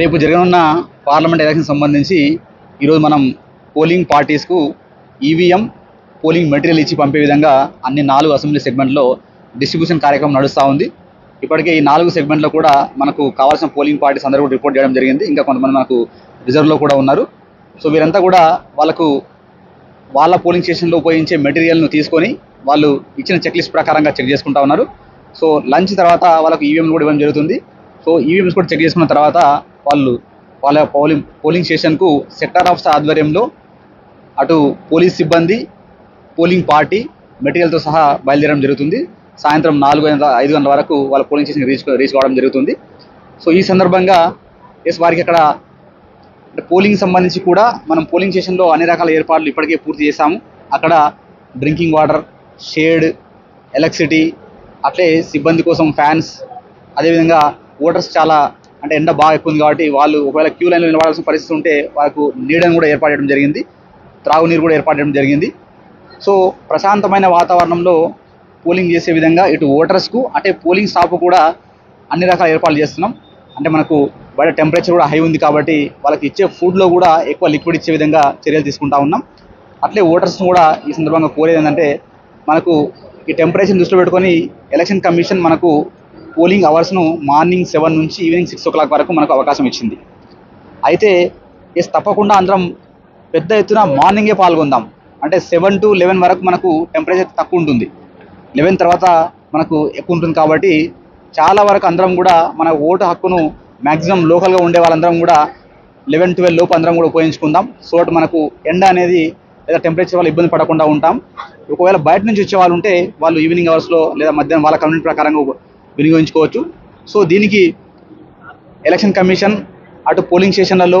రేపు జరగనున్న parliament election సంబంధించి ఈరోజు మనం పోలింగ్ పార్టీస్కు ఈవీఎం పోలింగ్ మెటీరియల్ ఇచ్చి పంపే విధంగా అన్ని నాలుగు అసెంబ్లీ సెగ్మెంట్లో డిస్ట్రిబ్యూషన్ కార్యక్రమం నడుస్తూ ఉంది. ఇప్పటికే ఈ నాలుగు సెగ్మెంట్లో కూడా మనకు కావాల్సిన పోలింగ్ పార్టీస్ అందరూ కూడా రిపోర్ట్ చేయడం జరిగింది. ఇంకా కొంతమంది మనకు రిజర్వ్లో కూడా ఉన్నారు. సో వీరంతా కూడా వాళ్ళకు వాళ్ళ పోలింగ్ స్టేషన్లో ఉపయోగించే మెటీరియల్ను తీసుకొని వాళ్ళు ఇచ్చిన చెక్ లిస్ట్ ప్రకారంగా చెక్ చేసుకుంటా ఉన్నారు. సో లంచ్ తర్వాత వాళ్ళకు ఈవీఎంలు కూడా ఇవ్వడం జరుగుతుంది. సో ఈవీఎంస్ కూడా చెక్ చేసుకున్న తర్వాత వాళ్ళు వాళ్ళ పోలింగ్ పోలింగ్ స్టేషన్కు సెక్టార్ ఆఫీసర్ ఆధ్వర్యంలో అటు పోలీస్ సిబ్బంది పోలింగ్ పార్టీ మెటీరియల్తో సహా బయలుదేరడం జరుగుతుంది. సాయంత్రం నాలుగు గంటల ఐదు గంటల వరకు వాళ్ళ పోలింగ్ స్టేషన్ రీచ్ రీచ్ కావడం జరుగుతుంది. సో ఈ సందర్భంగా ఎస్ వారికి అక్కడ అంటే పోలింగ్ సంబంధించి కూడా మనం పోలింగ్ స్టేషన్లో అన్ని రకాల ఏర్పాట్లు ఇప్పటికే పూర్తి చేశాము. అక్కడ డ్రింకింగ్ వాటర్ షేడ్ ఎలక్ట్రిసిటీ అట్లే సిబ్బంది కోసం ఫ్యాన్స్ అదేవిధంగా ఓటర్స్ చాలా అంటే ఎండ బాగా ఎక్కువ ఉంది కాబట్టి వాళ్ళు ఒకవేళ క్యూ లైన్లో నిలబడాల్సిన పరిస్థితి ఉంటే వాళ్ళకు నీడను కూడా ఏర్పాటు చేయడం జరిగింది. త్రాగునీరు కూడా ఏర్పాటు చేయడం జరిగింది. సో ప్రశాంతమైన వాతావరణంలో పోలింగ్ చేసే విధంగా ఇటు ఓటర్స్కు అంటే పోలింగ్ స్టాఫ్ కూడా అన్ని రకాల ఏర్పాట్లు చేస్తున్నాం. అంటే మనకు బయట టెంపరేచర్ కూడా హై ఉంది కాబట్టి వాళ్ళకి ఇచ్చే ఫుడ్లో కూడా ఎక్కువ లిక్విడ్ ఇచ్చే విధంగా చర్యలు తీసుకుంటా ఉన్నాం. అట్లే ఓటర్స్ని కూడా ఈ సందర్భంగా కోరేది ఏంటంటే మనకు ఈ టెంపరేచర్ దృష్టిలో పెట్టుకొని ఎలక్షన్ కమిషన్ మనకు పోలింగ్ అవర్స్ను మార్నింగ్ సెవెన్ నుంచి ఈవినింగ్ సిక్స్ ఓ క్లాక్ వరకు మనకు అవకాశం ఇచ్చింది. అయితే ఎస్ తప్పకుండా అందరం పెద్ద ఎత్తున మార్నింగే పాల్గొందాం. అంటే సెవెన్ టు లెవెన్ వరకు మనకు టెంపరేచర్ తక్కువ ఉంటుంది. లెవెన్ తర్వాత మనకు ఎక్కువ ఉంటుంది కాబట్టి చాలా వరకు అందరం కూడా మన ఓటు హక్కును మ్యాక్సిమం లోకల్గా ఉండే వాళ్ళందరం కూడా లెవెన్ ట్వెల్వ్ లోపు అందరం కూడా ఉపయోగించుకుందాం. సో మనకు ఎండ అనేది లేదా టెంపరేచర్ వల్ల ఇబ్బంది పడకుండా ఉంటాం. ఒకవేళ బయట నుంచి వచ్చే వాళ్ళు ఉంటే వాళ్ళు ఈవినింగ్ అవర్స్లో లేదా మధ్యాహ్నం వాళ్ళ కమ్యూనిటీ ప్రకారంగా వినియోగించుకోవచ్చు. సో దీనికి ఎలక్షన్ కమిషన్ అటు పోలింగ్ స్టేషన్లలో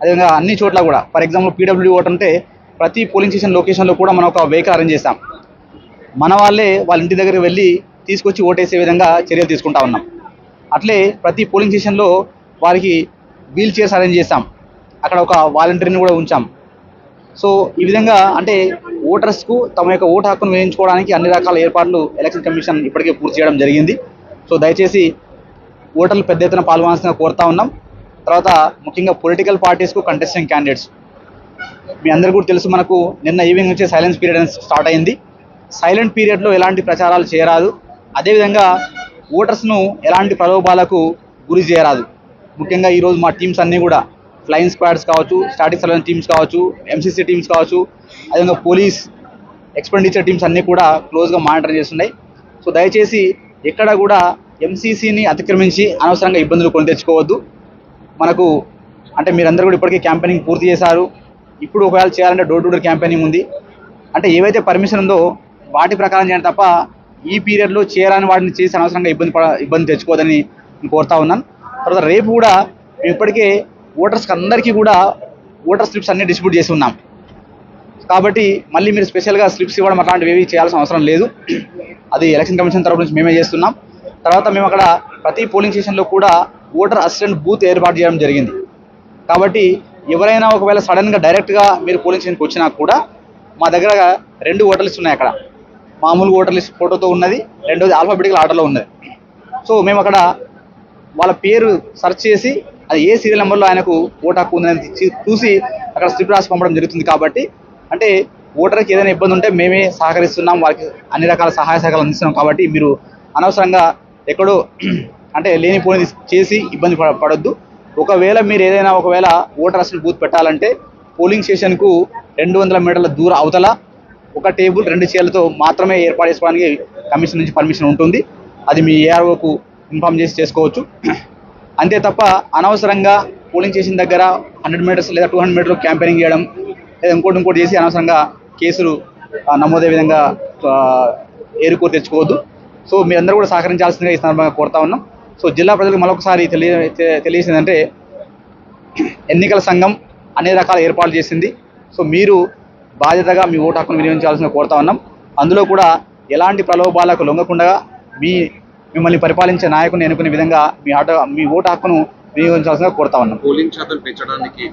అదేవిధంగా అన్ని చోట్ల కూడా ఫర్ ఎగ్జాంపుల్ పీడబ్ల్యూడీ ఓట్ అంటే ప్రతి పోలింగ్ స్టేషన్ లొకేషన్లో కూడా మనం ఒక వెహికల్ అరేంజ్ చేస్తాం. మన వాళ్ళే వాళ్ళ ఇంటి దగ్గరికి వెళ్ళి తీసుకొచ్చి ఓటేసే విధంగా చర్యలు తీసుకుంటా ఉన్నాం. అట్లే ప్రతి పోలింగ్ స్టేషన్లో వారికి వీల్ చైర్స్ అరేంజ్ చేస్తాం. అక్కడ ఒక వాలంటీర్ని కూడా ఉంచాం. సో ఈ విధంగా అంటే ఓటర్స్కు తమ యొక్క ఓటు హక్కును వేయించుకోవడానికి అన్ని రకాల ఏర్పాట్లు ఎలక్షన్ కమిషన్ ఇప్పటికే పూర్తి చేయడం జరిగింది. సో దయచేసి ఓటర్లు పెద్ద ఎత్తున పాల్గొనాల్సిన కోరుతా ఉన్నాం. తర్వాత ముఖ్యంగా పొలిటికల్ పార్టీస్కు కంటెస్టింగ్ క్యాండిడేట్స్ మీ అందరు కూడా తెలుసు మనకు నిన్న ఈవినింగ్ నుంచే సైలెన్స్ పీరియడ్ స్టార్ట్ అయింది. సైలెంట్ పీరియడ్లో ఎలాంటి ప్రచారాలు చేయరాదు. అదేవిధంగా ఓటర్స్ను ఎలాంటి ప్రలోభాలకు గురి చేయరాదు. ముఖ్యంగా ఈరోజు మా టీమ్స్ అన్నీ కూడా ఫ్లయింగ్ స్క్వాడ్స్ కావచ్చు స్టాటిక్ సర్వేలెన్స్ టీమ్స్ కావచ్చు ఎంసీసీ టీమ్స్ కావచ్చు అదేవిధంగా పోలీస్ ఎక్స్పెండిచర్ టీమ్స్ అన్నీ కూడా క్లోజ్గా మానిటర్ చేస్తున్నాయి. సో దయచేసి ఎక్కడ కూడా ఎంసీసీని అతిక్రమించి అనవసరంగా ఇబ్బందులు కొని తెచ్చుకోవద్దు. మనకు అంటే మీరందరూ కూడా ఇప్పటికే క్యాంపెయినింగ్ పూర్తి చేశారు. ఇప్పుడు ఒకవేళ చేయాలంటే డోర్ టు డోర్ క్యాంపెయినింగ్ ఉంది. అంటే ఏవైతే పర్మిషన్ ఉందో వాటి ప్రకారం చేయాలి తప్ప ఈ పీరియడ్లో చేయాలని వాటిని చేసి అనవసరంగా ఇబ్బంది పడ ఇబ్బంది తెచ్చుకోవద్దని నేను కోరుతా ఉన్నాను. తర్వాత రేపు కూడా మేము ఇప్పటికే ఓటర్స్కి అందరికీ కూడా ఓటర్ స్లిప్స్ అన్ని డిస్ట్రిబ్యూట్ చేసి ఉన్నాం. కాబట్టి మళ్ళీ మీరు స్పెషల్గా స్లిప్స్ ఇవ్వడం అట్లాంటివి ఏవి చేయాల్సిన అవసరం లేదు. అది ఎలక్షన్ కమిషన్ తరపు నుంచి మేమే చేస్తున్నాం. తర్వాత మేము అక్కడ ప్రతి పోలింగ్ స్టేషన్లో కూడా ఓటర్ అసిస్టెంట్ బూత్ ఏర్పాటు చేయడం జరిగింది. కాబట్టి ఎవరైనా ఒకవేళ సడన్గా డైరెక్ట్గా మీరు పోలింగ్ స్టేషన్కి వచ్చినా కూడా మా దగ్గర రెండు ఓటర్ లిస్ట్ ఉన్నాయి అక్కడ. మామూలు ఓటర్ లిస్ట్ ఫోటోతో ఉన్నది రెండోది ఆల్ఫాబెటికల్ ఆర్డర్లో ఉన్నది. సో మేము అక్కడ వాళ్ళ పేరు సెర్చ్ చేసి అది ఏ సీరియల్ నెంబర్లో ఆయనకు ఓటు హక్కు ఉందని చూసి అక్కడ స్లిప్ రాసి పంపడం జరుగుతుంది కాబట్టి అంటే ఓటర్కి ఏదైనా ఇబ్బంది ఉంటే మేమే సహకరిస్తున్నాం వారికి అన్ని రకాల సహాయ సహకారాలు అందిస్తున్నాం కాబట్టి మీరు అనవసరంగా ఎక్కడో అంటే లేనిపోని చేసి ఇబ్బంది పడ పడొద్దు. ఒకవేళ మీరు ఏదైనా ఒకవేళ ఓటర్ అసలు బూత్ పెట్టాలంటే పోలింగ్ స్టేషన్కు రెండు వందల మీటర్ల దూర అవతల ఒక టేబుల్ రెండు చైర్లతో మాత్రమే ఏర్పాటు చేసుకోవడానికి కమిషన్ నుంచి పర్మిషన్ ఉంటుంది. అది మీ ఏఆర్ఓకు ఇన్ఫామ్ చేసి చేసుకోవచ్చు. అంతే తప్ప అనవసరంగా పోలింగ్ స్టేషన్ దగ్గర హండ్రెడ్ మీటర్స్ లేదా టూ హండ్రెడ్ మీటర్లు క్యాంపెయినింగ్ చేయడం లేదా ఇంకోటి ఇంకోటి చేసి అనవసరంగా కేసులు నమోదే విధంగా ఏరుకూరు తెచ్చుకోవద్దు. సో మీ అందరూ కూడా సహకరించాల్సిందిగా ఈ సందర్భంగా కోరుతా ఉన్నాం. సో జిల్లా ప్రజలకు మరొకసారి తెలియ తెలియసిందంటే ఎన్నికల సంఘం అన్ని రకాల ఏర్పాట్లు చేసింది. సో మీరు బాధ్యతగా మీ ఓటు హక్కును వినియోగించాల్సిన కోరుతా ఉన్నాం. అందులో కూడా ఎలాంటి ప్రలోభాలకు లొంగకుండా మీ మిమ్మల్ని పరిపాలించే నాయకుని ఎన్నుకునే విధంగా మీ ఆట మీ ఓటు హక్కును వినియోగించాల్సిందిగా కోరుతా ఉన్నాం. పోలింగ్ శాతం పెంచడానికి